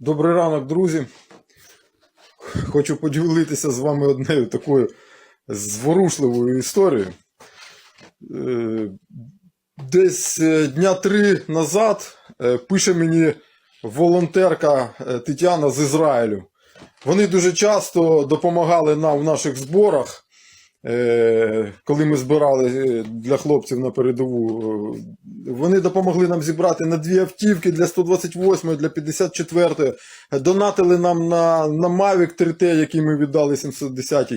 Добрий ранок, друзі. Хочу поділитися з вами однею такою зворушливою історією. Е, Десь е, дня три назад е, пише мені волонтерка Тетяна з Ізраїлю. Вони дуже часто допомагали нам в наших зборах. Е, Коли ми збирали е, для хлопців на передову, е, вони допомогли нам зібрати на дві автівки для 128-ї, для 54-ї, донатили нам на, на Mavic 3T, який ми віддали 710.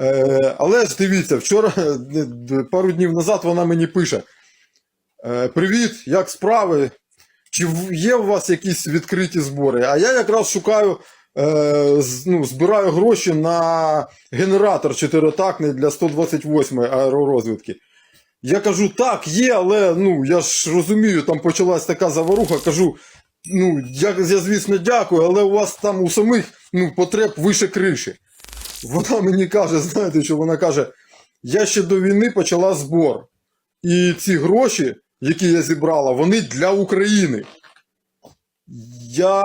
Е, але ж дивіться, вчора, пару днів назад, вона мені пише: Привіт, як справи? Чи є у вас якісь відкриті збори? А я якраз шукаю, ну, збираю гроші на генератор чотиритактний для 128 аеророзвідки. Я кажу, так, є, але ну, я ж розумію, там почалась така заваруха. Кажу, ну, я, я звісно, дякую, але у вас там у самих ну, потреб вище криші. Вона мені каже, знаєте, що вона каже: я ще до війни почала збор. І ці гроші, які я зібрала, вони для України. Я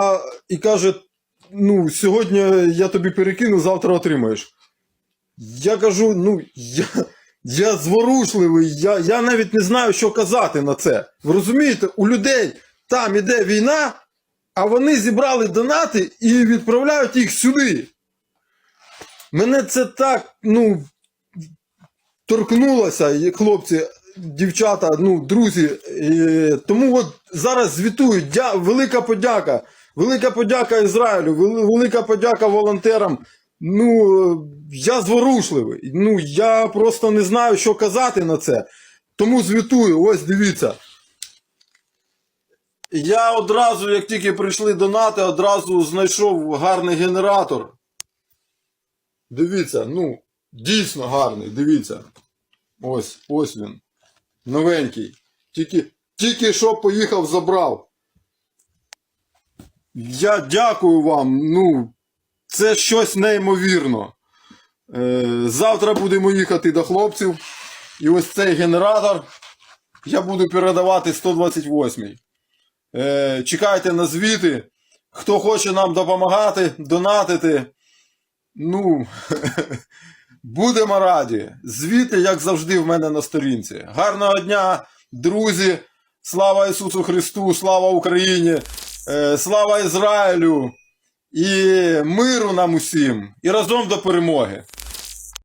і каже: ну, сьогодні я тобі перекину, завтра отримаєш. Я кажу, ну, я, я зворушливий, я, я навіть не знаю, що казати на це. Ви розумієте, у людей там іде війна, а вони зібрали донати і відправляють їх сюди. Мене це так, ну, торкнулося, хлопці, дівчата, ну, друзі. Тому от зараз звітую. Дя, велика подяка. Велика подяка Ізраїлю, велика подяка волонтерам. Ну, я зворушливий. Ну, я просто не знаю, що казати на це. Тому звітую, ось дивіться. Я одразу, як тільки прийшли донати, одразу знайшов гарний генератор. Дивіться, ну, дійсно гарний, дивіться. Ось, ось він. Новенький. Тільки, тільки що поїхав, забрав. Я дякую вам. Ну, це щось неймовірно. Е, завтра будемо їхати до хлопців. І ось цей генератор я буду передавати 128-й. Е, чекайте на звіти. Хто хоче нам допомагати, донатити. Ну, будемо раді. Звіти, як завжди, в мене на сторінці. Гарного дня, друзі! Слава Ісусу Христу, слава Україні, слава Ізраїлю і миру нам усім, і разом до перемоги.